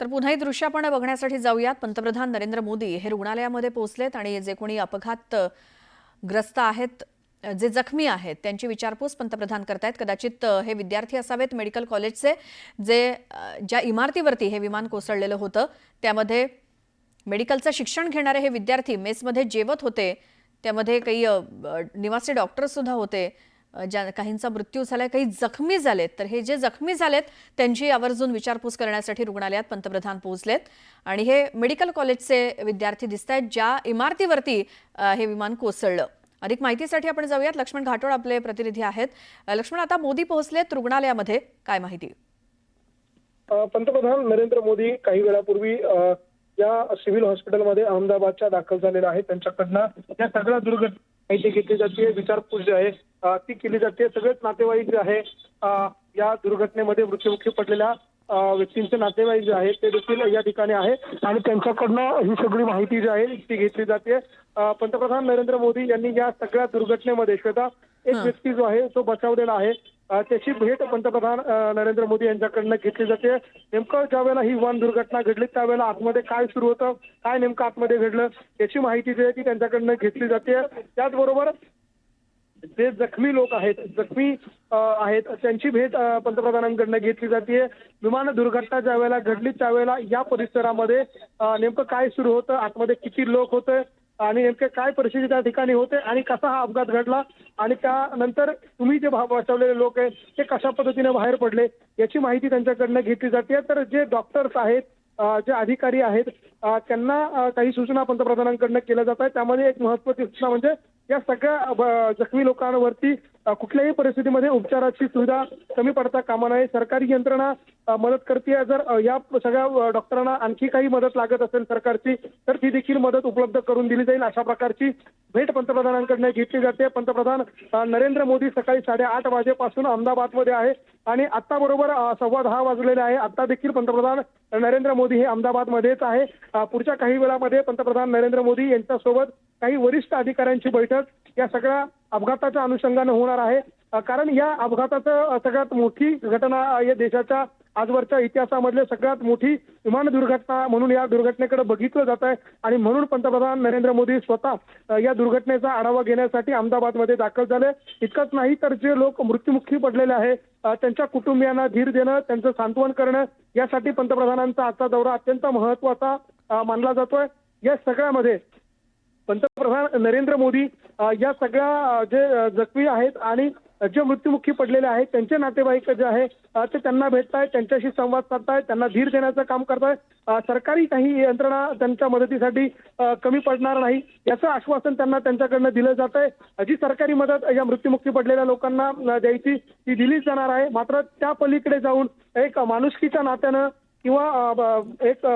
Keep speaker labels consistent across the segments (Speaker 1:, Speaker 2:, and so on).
Speaker 1: तर पुन्हा ही दृश्य आपण बघण्यासाठी जाऊयात. पंतप्रधान नरेंद्र मोदी हे रुग्णालयामध्ये पोहोचलेत आणि जे कोणी अपघात ग्रस्त आहेत जे जखमी आहेत त्यांची विचारपूस पंतप्रधान करतायत. कदाचित हे विद्यार्थी असावेत मेडिकल कॉलेजचे जे ज्या इमारतीवरती हे विमान कोसळलेलं होतं त्यामध्ये मेडिकलचं शिक्षण घेणारे हे विद्यार्थी मेसमध्ये जेवत होते. त्यामध्ये काही निवासी डॉक्टर्स सुद्धा होते. ज्या काहींचा मृत्यू झालाय काही जखमी झालेत तर हे जे जखमी झालेत त्यांची आवर्जून विचारपूस करण्यासाठी रुग्णालयात पंतप्रधान पोहोचलेत. आणि हे मेडिकल कॉलेजचे विद्यार्थी दिसत आहेत ज्या इमारतीवरती हे विमान कोसळलं. अधिक माहितीसाठी आपण जाऊयात. लक्ष्मण घाटोळ आपले प्रतिनिधी आहेत. लक्ष्मण आता मोदी पोहोचलेत रुग्णालयामध्ये. काय माहिती?
Speaker 2: पंतप्रधान नरेंद्र मोदी काही वेळापूर्वी या सिव्हिल हॉस्पिटलमध्ये अहमदाबादच्या दाखल झालेल्या आहेत. त्यांच्याकडनं या सगळ्या दुर्घटना माहिती घेतली जाते. विचारपूस जी आहे ती केली जाते. सगळेच नातेवाईक जे आहे या दुर्घटनेमध्ये मृत्युमुखी पडलेल्या व्यक्तींचे नातेवाईक जे आहेत ते देखील या ठिकाणी आहे. आणि त्यांच्याकडनं ही सगळी माहिती जी आहे ती घेतली जाते. पंतप्रधान नरेंद्र मोदी यांनी या सगळ्या दुर्घटनेमध्ये श्वेता एक. व्यक्ती जो आहे तो बचावलेला आहे. त्याची भेट पंतप्रधान नरेंद्र मोदी यांच्याकडनं घेतली जाते. नेमकं ज्या वेळेला ही विमान दुर्घटना घडली त्यावेळेला आतमध्ये काय सुरू होतं काय नेमकं आतमध्ये घडलं याची माहिती जी आहे ती त्यांच्याकडनं घेतली जाते. त्याचबरोबर जे जखमी लोक आहेत जखमी आहेत त्यांची भेट पंतप्रधानांकडनं घेतली जाते विमान दुर्घटना ज्या वेळेला घडली त्यावेळेला या परिसरामध्ये नेमकं काय सुरू होतं? आतमध्ये किती लोक होते? आणि नेमके काय परिस्थिती त्या ठिकाणी होते? आणि कसा हा अपघात घडला? आणि त्यानंतर तुम्ही जे भा- वाचवलेले लोक आहेत ते कशा पद्धतीने बाहेर पडले? याची माहिती त्यांच्याकडनं घेतली जाते तर जे डॉक्टर्स आहेत जे अधिकारी आहेत त्यांना काही सूचना पंतप्रधानांकडनं केल्या जात आहेत. त्यामध्ये एक महत्वाची सूचना म्हणजे या सगळ्या जखमी लोकांवरती कुठल्याही परिस्थितीमध्ये उपचाराची सुविधा कमी पडता कामा नये. सरकारी यंत्रणा मदत करते. जर या सगळ्या डॉक्टरांना आणखी काही मदत लागत असेल सरकारची तर ती देखील मदत उपलब्ध करून दिली जाईल. अशा प्रकारची भेट पंतप्रधानांकडनं घेतली जाते. पंतप्रधान नरेंद्र मोदी सकाळी साडेआठ वाजेपासून अहमदाबादमध्ये आहे. आणि आता बरोबर सव्वा दहा वाजलेले आहे. आता देखील पंतप्रधान नरेंद्र मोदी हे अहमदाबादमध्येच आहे. पुढच्या काही वेळामध्ये पंतप्रधान नरेंद्र मोदी यांच्यासोबत काही वरिष्ठ अधिकाऱ्यांची बैठक या सगळ्या अपघाताच्या अनुषंगानं होणार आहे. कारण या अपघाताचं सगळ्यात मोठी घटना या देशाच्या आजवरच्या इतिहासामधले सगळ्यात मोठी विमान दुर्घटना म्हणून या दुर्घटनेकडे बघितलं जात आहे. आणि म्हणून पंतप्रधान नरेंद्र मोदी स्वतः या दुर्घटनेचा आढावा घेण्यासाठी अहमदाबादमध्ये दाखल झाले. इतकंच नाही तर जे लोक मृत्युमुखी पडलेले आहे त्यांच्या कुटुंबियांना धीर देणं त्यांचं सांत्वन करणं यासाठी पंतप्रधानांचा आजचा दौरा अत्यंत महत्त्वाचा मानला जातोय. या सगळ्यामध्ये पंतप्रधान नरेंद्र मोदी या सगळ्या जे जखमी आहेत आणि जे मृत्युमुखी पडलेले आहेत त्यांचे नातेवाईक जे आहे ते त्यांना भेटतायत त्यांच्याशी संवाद साधतायत त्यांना धीर देण्याचं काम करतायत. सरकारी काही यंत्रणा त्यांच्या मदतीसाठी कमी पडणार नाही याचं आश्वासन त्यांना त्यांच्याकडनं दिलं जात आहे जी सरकारी मदत या मृत्युमुखी पडलेल्या लोकांना द्यायची ती दिलीच जाणार आहे. मात्र त्या पलीकडे जाऊन एक माणुसकीच्या नात्यानं किंवा एक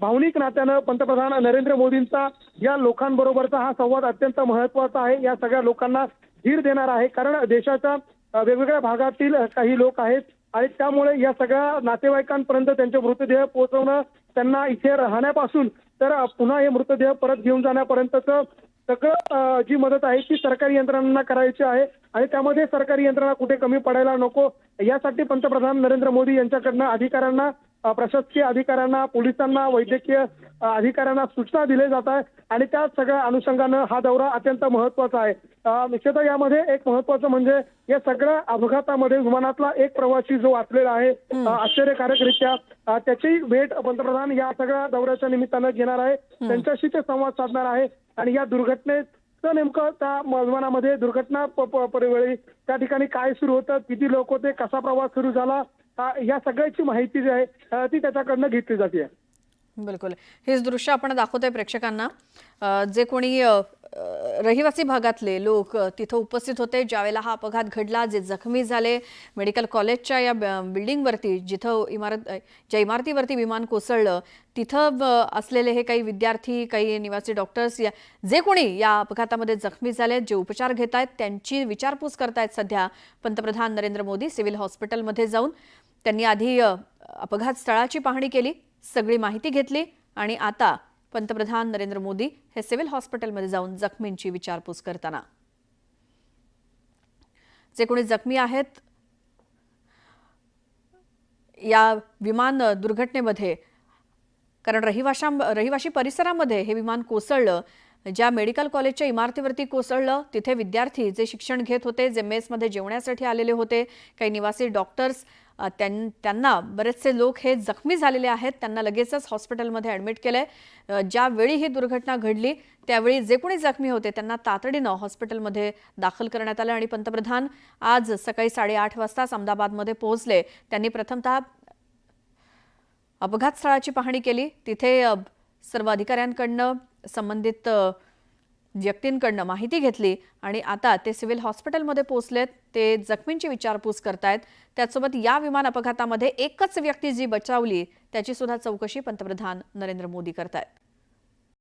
Speaker 2: भावनिक नात्यानं पंतप्रधान नरेंद्र मोदींचा या लोकांबरोबरचा हा संवाद अत्यंत महत्त्वाचा आहे. या सगळ्या लोकांना धीर देणार आहे. कारण देशाच्या वेगवेगळ्या भागातील काही लोक आहेत आणि त्यामुळे या सगळ्या नातेवाईकांपर्यंत त्यांचे मृतदेह पोहोचवणं त्यांना इथे राहण्यापासून तर पुन्हा हे मृतदेह परत घेऊन जाण्यापर्यंतचं सगळं जी मदत आहे ती सरकारी यंत्रणांना करायची आहे. आणि त्यामध्ये सरकारी यंत्रणा कुठे कमी पडायला नको यासाठी पंतप्रधान नरेंद्र मोदी यांच्याकडनं अधिकाऱ्यांना प्रशासकीय अधिकाऱ्यांना पोलिसांना वैद्यकीय अधिकाऱ्यांना सूचना दिल्या जात आहे आणि त्या सगळ्या अनुषंगानं हा दौरा अत्यंत महत्त्वाचा आहे. निश्चितच यामध्ये एक महत्वाचं म्हणजे या सगळ्या अपघातामध्ये विमानातला एक प्रवासी जो वाचलेला आहे आश्चर्यकारकरित्या त्याची भेट पंतप्रधान या सगळ्या दौऱ्याच्या निमित्तानं घेणार आहे. त्यांच्याशी ते संवाद साधणार आहे आणि या दुर्घटनेत नेमकं त्या विमानामध्ये दुर्घटना परिवेळी त्या ठिकाणी काय सुरू होतं किती लोक होते कसा प्रवास सुरू झाला या सगळ्याची माहिती जी आहे ती त्याच्याकडनं घेतली जाते.
Speaker 1: बिलकुल. हेच दृश्य आपण दाखवतोय प्रेक्षकांना. जे कोणी रहिवासी भागातले लोक तिथं उपस्थित होते ज्यावेळेला हा अपघात घडला जे जखमी झाले मेडिकल कॉलेजच्या या बिल्डिंगवरती जिथं इमारत ज्या इमारतीवरती विमान कोसळलं तिथं असलेले हे काही विद्यार्थी काही निवासी डॉक्टर्स या जे कोणी या अपघातामध्ये जखमी झाले जे उपचार घेत आहेत त्यांची विचारपूस करतायत सध्या पंतप्रधान नरेंद्र मोदी सिव्हिल हॉस्पिटलमध्ये जाऊन. त्यांनी आधी अपघात स्थळाची पाहणी केली सगळी माहिती घेतली आणि आता पंतप्रधान नरेंद्र मोदी हे सिव्हिल हॉस्पिटलमध्ये जाऊन जखमींची विचारपूस करताना. जे कोणी जखमी आहेत या विमान दुर्घटनेमध्ये कारण रहिवाशा रहिवाशी परिसरामध्ये हे विमान कोसळलं ज्या मेडिकल कॉलेजच्या इमारतीवरती कोसळलं तिथे विद्यार्थी जे शिक्षण घेत होते जे मेसमध्ये जेवण्यासाठी आलेले होते काही निवासी डॉक्टर्स त्यां त्यांना बरेचसे लोक हे जखमी झालेले आहेत त्यांना लगेचच हॉस्पिटलमध्ये ॲडमिट केलंय. ज्यावेळी ही दुर्घटना घडली त्यावेळी जे कोणी जखमी होते त्यांना तातडीनं हॉस्पिटलमध्ये दाखल करण्यात आलं आणि पंतप्रधान आज सकाळी साडेआठ वाजताच अहमदाबादमध्ये पोहोचले. त्यांनी प्रथमतः अपघात स्थळाची पाहणी केली. तिथे सर्व अधिकाऱ्यांकडनं संबंधित व्यक्तींकडनं माहिती घेतली आणि आता ते सिव्हिल हॉस्पिटलमध्ये पोहोचलेत ते जखमींची विचारपूस करतायत. त्याचसोबत या विमान अपघातामध्ये एकच व्यक्ती जी बचावली त्याची सुद्धा चौकशी पंतप्रधान नरेंद्र मोदी करतायत.